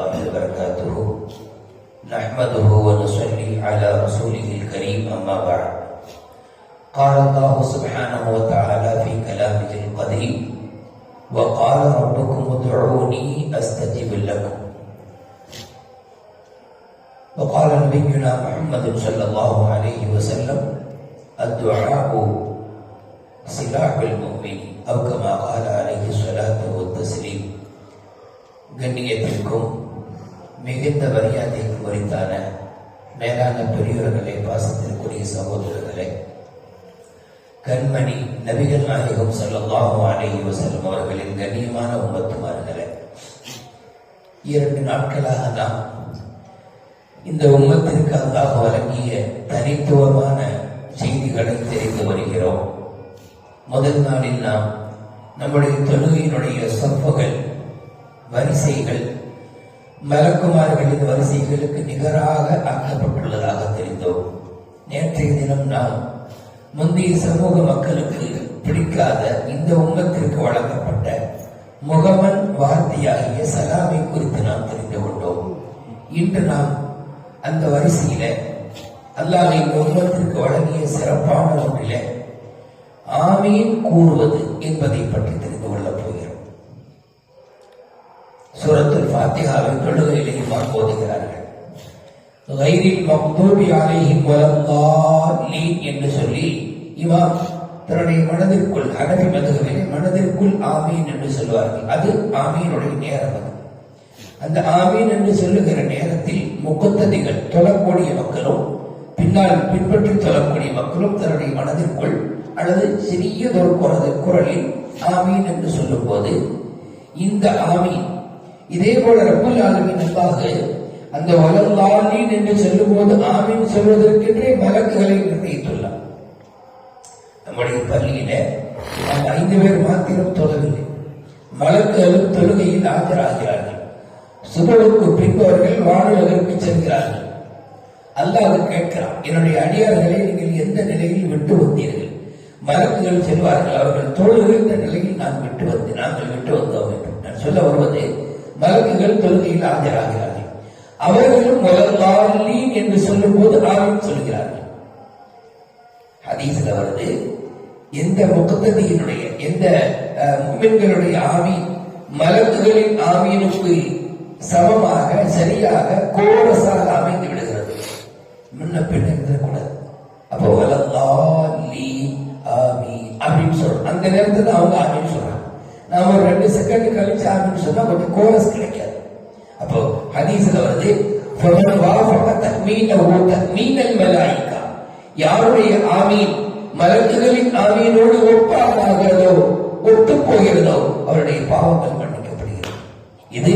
الله وبركاته نحمده ونصلي على رسوله الكريم أما بعد قال الله سبحانه وتعالى في كلامه القديم وقال ربكم ادعوني أستجب لكم وقال نبينا محمد صلى الله عليه وسلم الدعاء سلاح المؤمن أو كما قال عليه الصلاة والتسليم கண்ணியத்திற்கும் மிகுந்த மரியாதைக்கு உரித்தான மேலான பெரியோர்களை பாசத்திற்குரிய சகோதரர்களே கண்மணி நபிகள் நாயகம் ஸல்லல்லாஹு அலைஹி செல்லும் அவர்களின் கண்ணியமான உம்மத்துமார்களே இரண்டு நாட்களாக நாம் இந்த உம்மத்திற்கு அல்லாஹ் வழங்கிய தனித்துவமான செய்திகளை தெரிந்து வருகிறோம். முதல் நாளில் நாம் நம்முடைய தொழுகையினுடைய சொற்புகள் வரிசைகள் மலக்குமார்களின் வரிசைகளுக்கு நிகராக ஆக்கப்பட்டுள்ளதாக தெரிந்தோம். நேற்றைய தினம் நாம் முந்தைய சமூக மக்களுக்கு பிடிக்காத இந்த உம்மத்திற்கு வழங்கப்பட்ட முகமன் வார்த்தையாகிய சலாமை குறித்து நாம் தெரிந்து கொண்டோம். இன்று நாம் அந்த வரிசையில அல்லாஹ் இந்த உம்மத்திற்கு வழங்கிய சிறப்பான ஒன்றில ஆமீன் கூறுவது என்பதை பற்றி சூரத்துல் ஃபாத்திஹாவை தொழுகையிலே இமாம் மக்தூபி அலைஹிம் வலல்லாலீன் என்று சொல்லி இமாம் தன்னுடைய மனதிற்குள் ஹனபி மதுகவிலே மனதிற்குள் ஆமீன் என்று சொல்வார்கள். அது ஆமீனுடைய நேரம் அது. அந்த ஆமீன் என்று சொல்லுகிற நேரத்தில் முகத்ததிகள் தொழக்கூடிய மக்களும் பின்னால் பின்பற்றி தொழக்கூடிய மக்களும் தன்னுடைய மனதிற்குள் அல்லது சிறியதொரு குரல் குரலில் ஆமீன் என்று சொல்லும்போது இந்த ஆமீன் இதே போல ரப்பல் ஆலமின் அல்லாஹ் அந்த வலல்லாலீன் என்று சொல்லும்போது ஆமீன் சொல்வதற்கென்றே வழக்குகளை நிர்ணயித்துள்ளார் நம்முடைய பள்ளியில நாம் ஐந்து பேர் மாத்திரம் தொழவில்லை வழக்குகளும் தொழுகையில் ஆஜராகிறார்கள். சுபவுக்கு பின்பவர்கள் வானுலகிற்கு செல்கிறார்கள். அல்லாஹ் கேட்கிறான் என்னுடைய அடியார்களை நீங்கள் எந்த நிலையில் விட்டு வந்தீர்கள்? மலக்குகள் செல்வார்கள் அவர்கள் தொழுகின்ற நிலையில் நான் விட்டு வந்து நாங்கள் விட்டு வந்தோம் என்று. நான் சொல்ல வருவது மலக்குகள் தொழுகையில் ஆஜராகிறார்கள். அவர்களும் முதல்லாலீன் என்று சொல்லும் போது ஆளும் சொல்கிறார்கள். ஹதீஸ்ல வருது எந்த முகத்ததியினுடைய எந்த முமின்களுடைய ஆவி மலக்குகளின் ஆவியினுக்கு சமமாக சரியாக கோரசாக அமைந்து விடுகிறது. முன்ன பின்ன இருந்துடக்கூடாது அப்போ வலல்லாலி ஆமி அப்படின்னு சொல்றோம். அந்த நேரத்தில் அவங்க ஆமின்னு சொல்றாங்க. நாம ஒரு ரெண்டு செகண்ட் கழிச்சு ஆரம்பிச்சு சொன்னா கொஞ்சம் கோரஸ் கிடைக்காது. அப்போ ஹதீஸ்ல வருது யாருடைய ஆமீன் மலக்குகளின் ஆமீனோடு ஒப்பாகிறதோ ஒத்து போகிறதோ அவருடைய பாவங்கள் மன்னிக்கப்படுகிறது. இது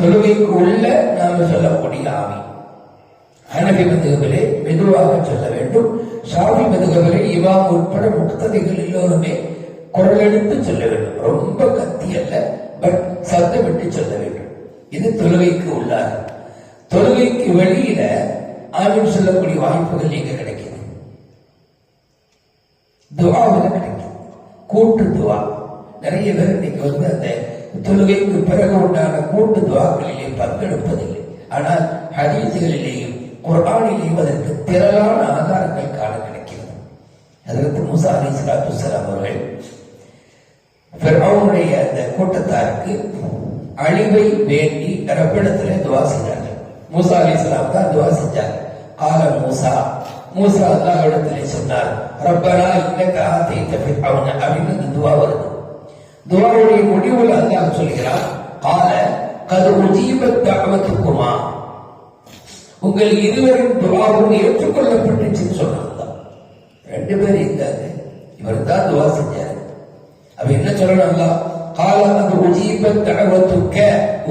தொழுகைக்கு உள்ள நாம் சொல்லக்கூடிய ஆமீன். ஹனபி மதுகவிலே மெதுவாக சொல்ல வேண்டும். ஷாபி மதுகவிலே இமாம் உட்பட முக்ததிகள் எல்லோருமே குரல் எடுத்து சொல்ல வேண்டும். ரொம்ப கத்தி அல்ல பட் சத்தமிட்டு சொல்ல வேண்டும். இது தொழுகைக்கு உள்ளார். தொழுகைக்கு வெளியில ஆமீன் சொல்லக்கூடிய வாய்ப்புகள் எங்க கிடைக்குது? துவாவில் கிடைக்கும் கூட்டு துவா. நிறைய பேர் இன்னைக்கு வந்து அந்த தொழுகைக்கு பிறகு உண்டான கூட்டு துவாக்களிலே பங்கெடுப்பதில்லை. ஆனால் ஹதீசுகளிலேயும் குரானிலேயும் அதற்கு திரளான ஆதாரங்கள் காண கிடைக்கிறது. அதற்கு முசா அலி சலாத்து அவர்கள் அவனுடைய அந்த கூட்டத்தாருக்கு அழிவை வேண்டி ரப்பிடத்துல துவா செஞ்சாங்க. மூசா அலி இஸ்லாம் தான் துவா செஞ்சாங்க. கால மூசா மூசா அல்லாஹ் இடத்திலே சொன்னார் ரப்பனா இன்னக ஆதைத்த ஃபிர்அவுன அப்படின்னு அந்த துவா வருது. துவாவுடைய முடிவுல அல்லாஹ் சொல்கிறார் கால கது உஜீபத் தஅவத்துக்குமா உங்கள் இருவரும் துவாவும் ஏற்றுக்கொள்ளப்பட்டுச்சுன்னு சொன்னாங்க. ரெண்டு பேரும் இருந்தாங்க. இவர் தான் துவா செஞ்சாரு. அவ என்ன சொல்லணும்னா கால உஜீபத்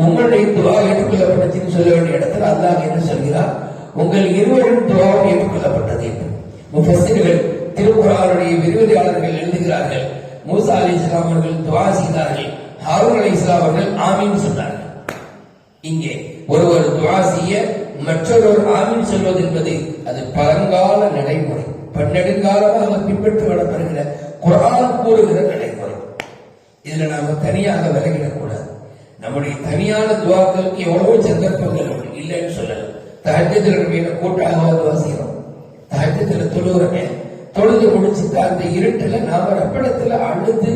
உங்களுடைய துவா ஏற்றுக்கொள்ளப்பட்டதுன்னு சொல்ல வேண்டிய இடத்துல அல்லாஹ் என்ன சொல்கிறார் உங்கள் இருவரும் துவாவும் ஏற்றுக்கொள்ளப்பட்டது என்று. முஃபஸ்ஸிர்கள் திருக்குறானுடைய விரிவுரையாளர்கள் எழுதுகிறார்கள். மூசா அலி இஸ்லாம் அவர்கள் துவா செய்தார்கள். ஹாரூன் அலி இஸ்லாம் அவர்கள் ஆமீன் சொன்னார்கள். இங்கே ஒருவர் துவா செய்ய மற்றொருவர் ஆமீன் சொல்வது என்பது அது பழங்கால நடைமுறை. பன்னெடுங்காலமாக பின்பற்றி வரப்படுகிற குரான் கூறுகிற நடைமுறை. இதுல நாம தனியாக விலகிடக்கூடாது. நம்முடைய தனியான துவாக்களுக்கு எவ்வளவோ சந்தர்ப்பங்கள் உண்டு. இல்லைன்னு சொல்லல. தஹஜத்துல நம்ம கூட்டாக வாசிக்கிறோம் செய்யறோம்? தொழுகிறோமே தொழுது முடிச்சுட்டு அந்த இருட்டுல நாம ரப்படத்துல அழுது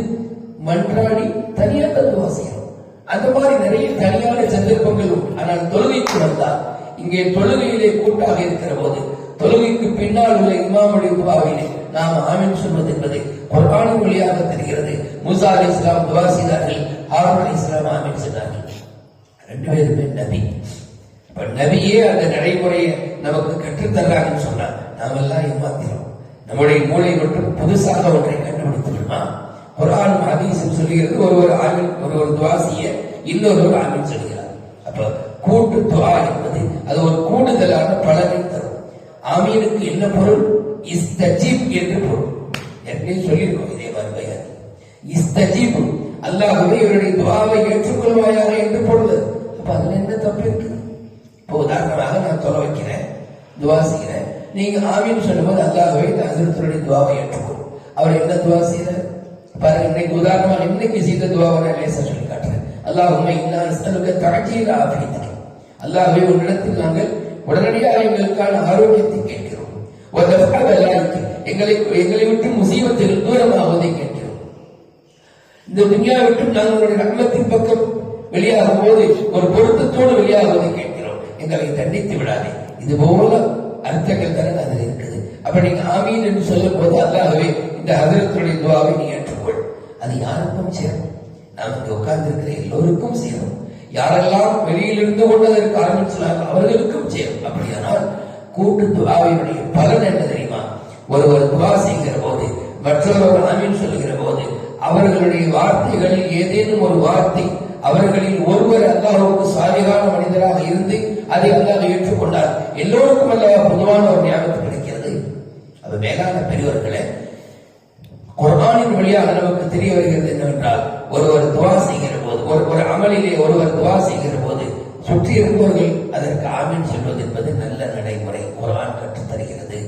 மன்றாடி தனியா வாசிக்கிறோம் அந்த மாதிரி நிறைய தனியான சந்தர்ப்பங்கள் உண்டு. ஆனால் தொழுகைக்கு வந்தால் இங்கே தொழுகையிலே கூட்டாக இருக்கிற போது தொழுகைக்கு பின்னால் உள்ள இமாமுடைய துவாவிலே நாம் ஆமின் சொல்வது என்பதை குரானின் வழியாக தெரிகிறது. முசா அலி இஸ்லாம் துவா செய்தார்கள். ஹாரூன் அலி இஸ்லாம் ஆமீன் சொன்னார்கள் ரெண்டு பேருமே நபி. இப்ப நபியே அந்த நடைமுறையை நமக்கு கற்றுத்தர்றாங்கன்னு சொன்னா நாமெல்லாம் ஏமாத்திரோம் நம்முடைய மூளை மட்டும் புதுசாக ஒன்றை கண்டுபிடித்துடுமா குரான் ஹதீஸும் சொல்லுகிறது. ஒரு ஒரு ஆமீன் ஒரு ஒரு துவாசிய இன்னொரு ஆமீன் சொல்கிறார். அப்ப கூட்டு துவா என்பது அது ஒரு கூடுதலான பலனை தரும். ஆமீனுக்கு என்ன பொருள்? இஸ்தஜீப் என்று பொருள். ஏற்கனவே சொல்லியிருக்கோம்? இதே மாதிரி பையன் இஸ்தஜீப். அல்லாஹ்வே இவருடைய துவாவை ஏற்றுக்கொள்வாயாக என்று பொழுது. அப்ப அதுல என்ன தப்பு இருக்கு? இப்போ உதாரணமாக நான் தொலை வைக்கிறேன். துவா செய்கிறேன். நீங்க ஆமீன் சொல்லும்போது அல்லாஹ்வே இந்த ஹசரத்துடைய துவாவை ஏற்றுக்கொள்ளும் அவர் என்ன துவா செய்யறார் பாருங்க இன்னைக்கு உதாரணமாக இன்னைக்கு செய்த துவாவை நான் லேசா சொல்லி காட்டுறேன். அல்லாஹ் உண்மை இன்னும் தாட்சியில் ஆபியத்துக்கு அல்லாஹ்வே உன்னிடத்தில் நாங்கள் உடனடியாக எங்களுக்கான ஆரோக்கியத்தை கேட்கிறோம். எங்களை எங்களை விட்டு முசீபத்தில் தூரமாவதை கேட்டோம் இந்த துன்யா விட்டு நாங்கள் உங்களுடைய ரத்னத்தின் பக்கம் வெளியாகும் போது ஒரு பொருத்தத்தோடு வெளியாகுவதை கேட்கிறோம். எங்களை தண்டித்து விடாதே. இது போல அர்த்தங்கள் தானே அதில் இருக்குது. அப்ப நீங்க ஆமீன் என்று சொல்லும் போது அல்லாகவே இந்த ஹதரத்துடைய துவாவை நீ ஏற்றுக்கொள். அது யாருக்கும் சேரும். நாம் இங்கே உட்கார்ந்து இருக்கிற எல்லோருக்கும் சேரும். யாரெல்லாம் வெளியில் இருந்து கொண்டு அதற்கு ஆரம்பிச்சாங்க அவர்களுக்கும் சேரும். அப்படியானால் கூட்டு துவாவினுடைய பலன் என்ன ஒருவர் துவா செய்கிற போது மற்றொருவர் ஆமீன் சொல்லுகிற போது அவர்களுடைய வார்த்தைகளில் ஏதேனும் ஒரு வார்த்தை அவர்களில் ஒருவர் அல்லாஹுக்கு சாதிகான மனிதராக இருந்து அதை அல்லாஹ் ஏற்றுக்கொண்டார். எல்லோருக்கும் அல்லாஹ் பொதுவான ஒரு ஞாபகம் கிடைக்கிறது அது மேலான பெரியவர்களே குர்பானின் வழியாக நமக்கு தெரிய வருகிறது என்னவென்றால் ஒருவர் துவா செய்கிற போது ஒரு ஒரு அமலிலே ஒருவர் துவா செய்கிற போது சுற்றி இருப்பவர்கள் அதற்கு ஆமீன் சொல்வது என்பது நல்ல நடைமுறை குர்ஆன் கற்றுத் தருகிறது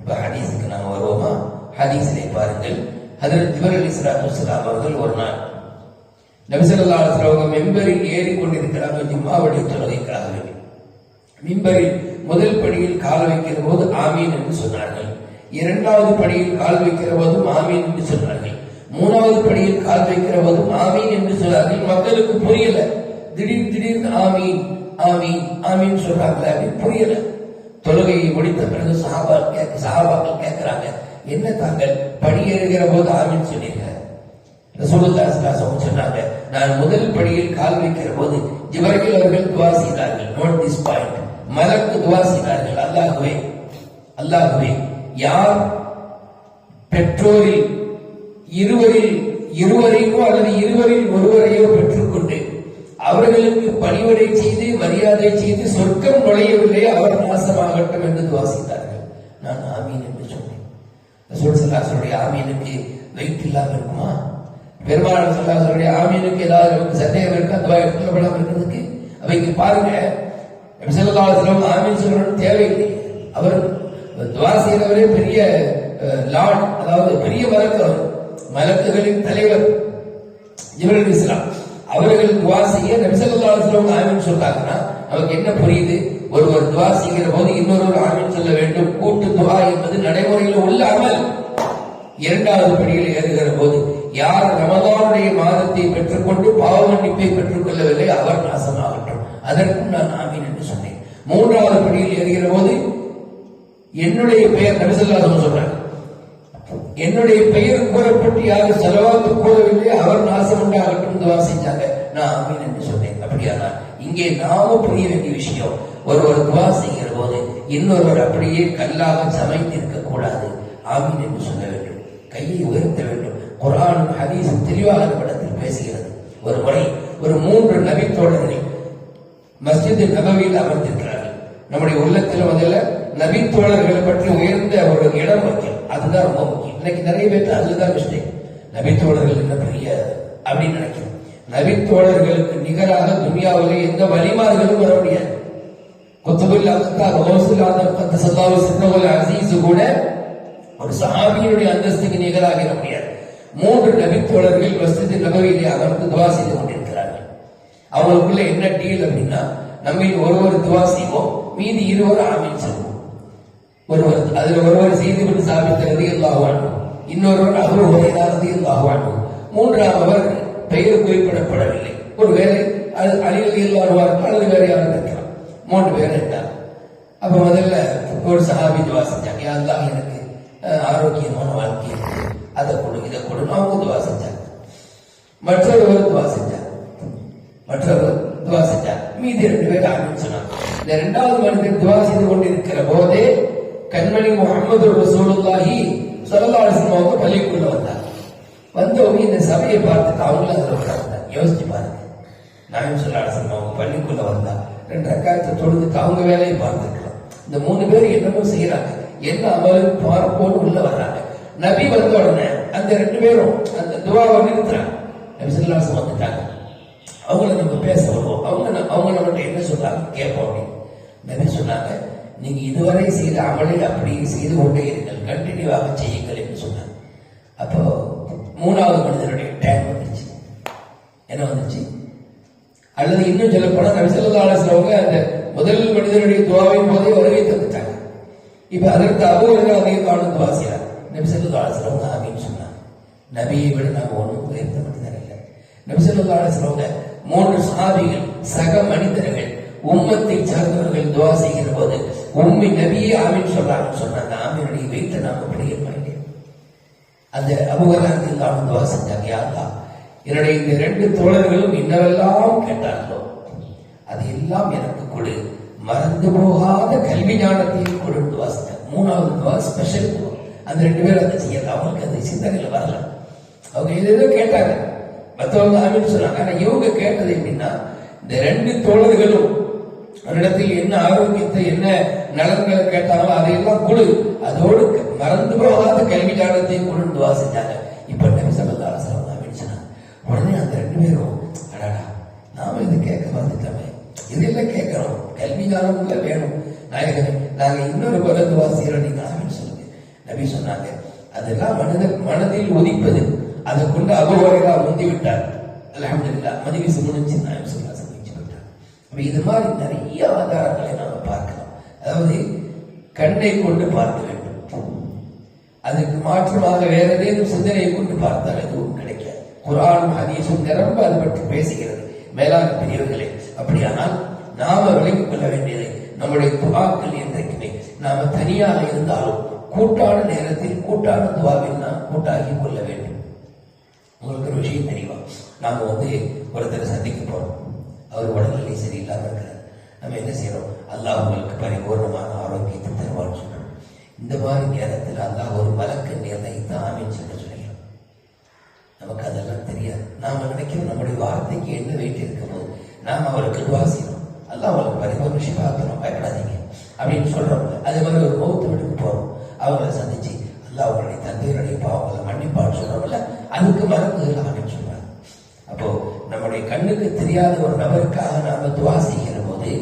இப்ப ஹதீஸுக்கு நாம் வருவோமா? ஹதீஸிலே பாருங்கள். அதில் ஜிபர் அலி சலாத்து அவர்கள் ஒரு நாள் நபிசல்லா அவங்க மெம்பரில் ஏறி கொண்டிருக்கிறாங்க ஜும்மாவுடைய தொழுகைக்காக வேண்டி மிம்பரில் முதல் படியில் கால் வைக்கிற போது ஆமீன் என்று சொன்னார்கள். இரண்டாவது படியில் கால் வைக்கிற போதும் ஆமீன் என்று சொன்னார்கள். மூணாவது படியில் கால் வைக்கிற போதும் ஆமீன் என்று சொன்னார்கள். மக்களுக்கு புரியல. திடீர் திடீர்னு ஆமீன் ஆமீன் ஆமீன் சொல்றாங்களே அப்படின்னு புரியல. தொழுகையை முடித்த பிறகு சஹாபா கேட்க சஹாபாக்கள் கேட்கிறாங்க என்ன தாங்கள் பணியேறுகிற போது ஆமீன் சொன்னீங்க? சொன்னாங்க நான் முதல் படியில் கால் வைக்கிற போது இவர்கள் அவர்கள் துவா செய்தார்கள். நோட் திஸ் பாயிண்ட் மலக்கு துவா செய்தார்கள். அல்லாஹுவே அல்லாஹுவே யார் பெற்றோரில் இருவரில் இருவரையோ அல்லது இருவரில் ஒருவரையோ பெற்றோர் அவர்களுக்கு பணிவடை செய்து மரியாதை செய்து சொர்க்கம் நுழையவில்லை. அவர் நாசமாகட்டும் என்று துவா நான் ஆமீன் என்று சொன்னேன். ரசூல் சல்லாசனுடைய ஆமீனுக்கு வெயிட் இல்லாமல் இருக்குமா? பெருமாள் சல்லாசனுடைய ஆமீனுக்கு ஏதாவது நமக்கு சந்தேகம் இருக்கா? துவா எடுத்துக்கப்படாமல் இருக்கிறதுக்கு? அவைக்கு பாருங்க. செல்லதாசனம் ஆமீன் சொல்லணும் தேவையில்லை. அவர் துவா செய்தவரே பெரிய லார்ட் அதாவது பெரிய மலக்கு மலக்குகளின் தலைவர். இவர்கள் இஸ்லாம். அவர்கள் துவா செய்ய நபிசல்லாஸ்லம் ஆமீன் சொல்றாங்கன்னா நமக்கு என்ன புரியுது? ஒருவர் துவா செய்கிற போது இன்னொருவர் ஆமீன் சொல்ல வேண்டும். கூட்டு துவா என்பது நடைமுறையில் உள்ள அமல். இரண்டாவது படியில் ஏறுகிற போது யார் ரமதானுடைய மாதத்தை பெற்றுக்கொண்டு பாவ மன்னிப்பை பெற்றுக் கொள்ளவில்லை அவர் நாசமாகட்டும். அதற்கும் நான் ஆமீன் என்று சொன்னேன். மூன்றாவது படியில் ஏறுகிற போது என்னுடைய பெயர் நபிசல்லாசம் சொல்றேன் என்னுடைய பெயர் கூறப்பட்டு யாரும் செலவாத்து கூறவில்லை அவர் நாசம் உண்டாகட்டும் துவா செஞ்சாங்க நான் அமீன் என்று சொன்னேன். அப்படியானா இங்கே நாம புரிய வேண்டிய விஷயம் ஒருவர் துவா செய்கிற போது இன்னொருவர் அப்படியே கல்லாக சமைத்திருக்க கூடாது. ஆமீன் என்று சொல்ல வேண்டும். கையை உயர்த்த வேண்டும். குரானும் ஹதீஸும் தெளிவாக படத்தில் பேசுகிறது. ஒரு முறை ஒரு மூன்று நபித்தோழர்கள் மஸ்ஜித் நபவியில் அமர்ந்திருக்கிறார்கள் நம்முடைய உள்ளத்தில் முதல்ல நபித்தோழர்களை பற்றி உயர்ந்த ஒரு இடம் வைக்கும் அதுதான் ரொம்ப முக்கியம். இன்னைக்கு நிறைய பேர் அதுதான் மிஸ்டேக் நபித்தோழர்கள் என்ன பெரிய அப்படின்னு நினைக்கிறோம். நபித்தோழர்களுக்கு நிகராக துனியாவிலே எந்த வழிமார்களும் வர முடியாது. குத்துபுல் அக்தார் ஹோசுல் அந்த கத்த சல்லாவு சின்னவல் அசீஸ் கூட ஒரு சஹாபியினுடைய அந்தஸ்துக்கு நிகராக முடியாது. மூன்று நபித்தோழர்கள் வசதி நபவியிலே அமர்ந்து துவா செய்து கொண்டிருக்கிறார்கள். அவங்களுக்குள்ள என்ன டீல் அப்படின்னா நம்ம ஒருவர் துவா செய்வோம் மீதி இருவர் ஆமீன் சொல்லுவோம் ஒருவர் அதுல ஒருவர் செய்து கொண்டு சாபித்தது எல்லாவான் இன்னொருவர் அவர் உரையானது எல்லாவான் மூன்றாம் அவர் பெயர் குறிப்பிடப்படவில்லை. ஒருவேளை அது அழிவது எல்லாருவார்கள் அல்லது வேற யாரும் இருக்கலாம். மூன்று பேர் இருந்தார். அப்ப முதல்ல ஒரு சஹாபி துவா செஞ்சாங்க. யா எனக்கு ஆரோக்கியமான வாழ்க்கை இருக்கு. அதை கொடு இதை கொடு. அவங்க துவா செஞ்சாங்க. மற்றொருவர் துவா செஞ்சார். மற்றொருவர் துவா செஞ்சார். மீதி ரெண்டு பேர் ஆமின்னு சொன்னாங்க. இந்த இரண்டாவது மனிதன் துவா செய்து கொண்டிருக்கிற போதே கண்மணி முகமது ரசூலுல்லாஹி ஸல்லல்லாஹு அலைஹி வஸல்லம் அவங்க பள்ளிக்குள்ள வந்தார். வந்தவங்க இந்த சபையை பார்த்துட்டு அவங்களும் அதில் உட்கார்ந்தாங்க. யோசிச்சு பாருங்க. நாயம் சொல்லாசன் அவங்க பள்ளிக்குள்ள வந்தா ரெண்டு ரக்காயத்தை தொழுதுட்டு அவங்க வேலையை பார்த்துக்கலாம். இந்த மூணு பேர் என்னமோ செய்யறாங்க என்ன அமலு பார்ப்போன்னு உள்ள வர்றாங்க. நபி வந்த உடனே அந்த ரெண்டு பேரும் அந்த துவாவை நிறுத்துறாங்க. நபி சொல்லாசன் வந்துட்டாங்க. அவங்கள நம்ம பேச வருவோம் அவங்க அவங்க நம்மகிட்ட என்ன சொல்றாங்க கேட்போம் அப்படின்னு. நபி சொன்னாங்க நீங்க இதுவரை செய்த அமலை அப்படியே செய்து கொண்டே இருங்கள். கண்டினியூவாக செய்யுங்கள் என்று சொன்னார். அப்போ மூணாவது மனிதனுடைய டைம் வந்துச்சு என்ன வந்துச்சு அல்லது இன்னும் சொல்ல போனா நபி ஸல்லல்லாஹு அந்த முதல் மனிதனுடைய துவாவின் போதே வருகை தந்துட்டாங்க. இப்ப அதற்கு அபூஹுரைரா ரலியல்லாஹு துவா செய்றார். நபி ஸல்லல்லாஹு அலைஹி சொன்னாங்க நபியை விட நாங்கள் ஒன்றும் உயர்ந்த மனிதர் இல்லை. நபி மூன்று சஹாபிகள் சக மனிதர்கள் உம்மத்தை சார்ந்தவர்கள் துவா செய்கிற போது உம்மி நபியே ஆமின்னு சொல்றாங்கன்னு சொன்னாங்க ஆமீனுடைய வீட்டை நாம படிக்க மாட்டேன் அந்த அபுகராந்தில் அவன் துவா செஞ்சாங்க யாருலா என்னுடைய இந்த ரெண்டு தோழர்களும் இன்னவெல்லாம் கேட்டார்களோ அது எல்லாம் எனக்கு கொடு. மறந்து போகாத கல்வி ஞானத்தையும் கொடு துவா மூணாவது துவா ஸ்பெஷல் அந்த ரெண்டு பேரும் அதை செய்யல. அவங்களுக்கு அந்த சிந்தனையில் வரல. அவங்க ஏதேதோ கேட்டாங்க. மற்றவங்க ஆமின்னு சொன்னாங்க. ஆனால் இவங்க கேட்டது எப்படின்னா இந்த ரெண்டு தோழர்களும் அவரிடத்தில் என்ன ஆரோக்கியத்தை என்ன நலன்களை கேட்டாங்களோ அதையெல்லாம் கொடு. அதோடு மறந்து போகாத கல்வி காலத்தை கொண்டு துவா செஞ்சாங்க இப்ப நபி சல்லா அலைஹி வஸல்லம் சொன்னாங்க உடனே அந்த ரெண்டு பேரும் அடாடா நாம இது கேட்க வந்துட்டோமே இதெல்லாம் கேட்கிறோம். கல்வி ஞானம் வேணும். நாயகன் நாங்க இன்னொரு குல துவா செய்யறோம் நீங்க ஆமீன் சொல்லுங்க. நபி சொன்னாங்க அதெல்லாம் மனதில் மனதில் உதிப்பது. அதை கொண்டு அபுவரையா முந்தி விட்டார் அல்ஹம்துலில்லாஹ் மஜ்லிஸ் முடிஞ்சு நான் சொல்றேன் இது மாதிரி நிறைய ஆதாரங்களை நாம பார்க்கலாம். அதாவது கண்ணை கொண்டு பார்க்க வேண்டும். அதுக்கு மாற்றமாக வேற ஏதேனும் சிந்தனையை கொண்டு பார்த்தால் எதுவும் கிடைக்காது. குரான் ஹதீஸும் நிரம்ப அது பற்றி பேசுகிறது. மேலான பெரியவர்களே அப்படியானால் நாம விலகிக் கொள்ள வேண்டியது நம்முடைய துவாக்கள் என்றைக்குமே நாம தனியாக இருந்தாலும் கூட்டான நேரத்தில் கூட்டான துவாவில் நாம் கூட்டாகி கொள்ள வேண்டும். உங்களுக்கு ஒரு விஷயம் தெரியுமா? நாம வந்து ஒருத்தரை சந்திக்க போறோம். அவர் உடல்நிலை சரியில்லாமல் இருக்கிறார். நம்ம என்ன செய்யறோம்? அல்லாஹ் உங்களுக்கு பரிபூர்ணமான ஆரோக்கியத்தை தருவான்னு சொல்றோம் இந்த மாதிரி நேரத்தில் அல்லாஹ் ஒரு மலக்கு நிர்ணயித்து ஆமீன் சொல்ல சொல்லிடலாம் நமக்கு அதெல்லாம் தெரியாது. நாம நினைக்கிறோம் நம்முடைய வார்த்தைக்கு என்ன வெயிட் இருக்கும்போது நாம் நாம அவருக்கு துவா செய்யணும் அல்லாஹ் அவருக்கு பரிபூர்ண சிவாக்கணும் பயப்படாதீங்க. அப்படின்னு சொல்றோம். அதே மாதிரி ஒரு மௌத்து வீட்டுக்கு போறோம். அவங்கள சந்திச்சு அல்லாஹ் அவங்களுடைய தந்தையருடைய பாவங்களை மன்னிப்பான்னு சொல்றோம்ல அதுக்கு மறந்துகள் ஆமீன் கண்ணுக்கு தெரியாத ஒரு நபருக்காக நாம துவா செய்கிற போது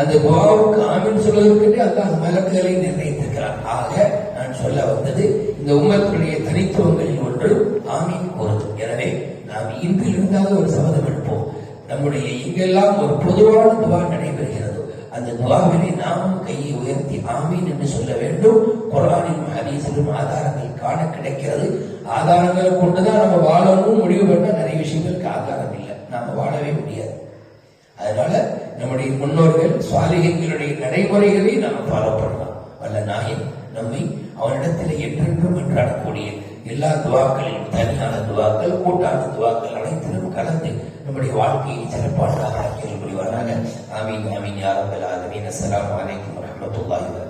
அந்த துவாவுக்கு ஆமின் சொல்வதற்கே அல்லாஹ் மலக்குகளை நிர்ணயித்திருக்கிறார் ஆக நான் சொல்ல வந்தது இந்த உமத்துடைய தனித்துவங்களில் ஒன்று ஆமீன் கூறுது எனவே நாம் இன்றில் இருந்தாலும் ஒரு சபதம் எடுப்போம். நம்முடைய இங்கெல்லாம் ஒரு பொதுவான துவா நடைபெறுகிறது. அந்த துவாவினை நாமும் கையை உயர்த்தி ஆமீன் என்று சொல்ல வேண்டும். குரானின் ஹரீசிலும் ஆதாரங்கள் காண கிடைக்கிறது. ஆதாரங்களை கொண்டுதான் நம்ம வாழணும் முடிவு பண்ண நிறைய விஷயங்களுக்கு ஆதாரம் நாம் வாழவே முடியாது. அதனால நம்முடைய முன்னோர்கள் சுவாலிகங்களுடைய நடைமுறைகளை நாம் ஃபாலோ பண்ணலாம். வல்ல நாயன் நம்மை அவனிடத்தில் என்றென்றும் என்றாடக்கூடிய எல்லா துவாக்களையும் தனியான துவாக்கள் கூட்டான துவாக்கள் அனைத்திலும் கலந்து நம்முடைய வாழ்க்கையை சிறப்பானதாக ஆக்கியல் புரிவாராக. ஆமீன் ஆமீன் யாரம்பல் ஆலமீன். அஸ்லாம் வலைக்கம் வரமத்துல்லாஹி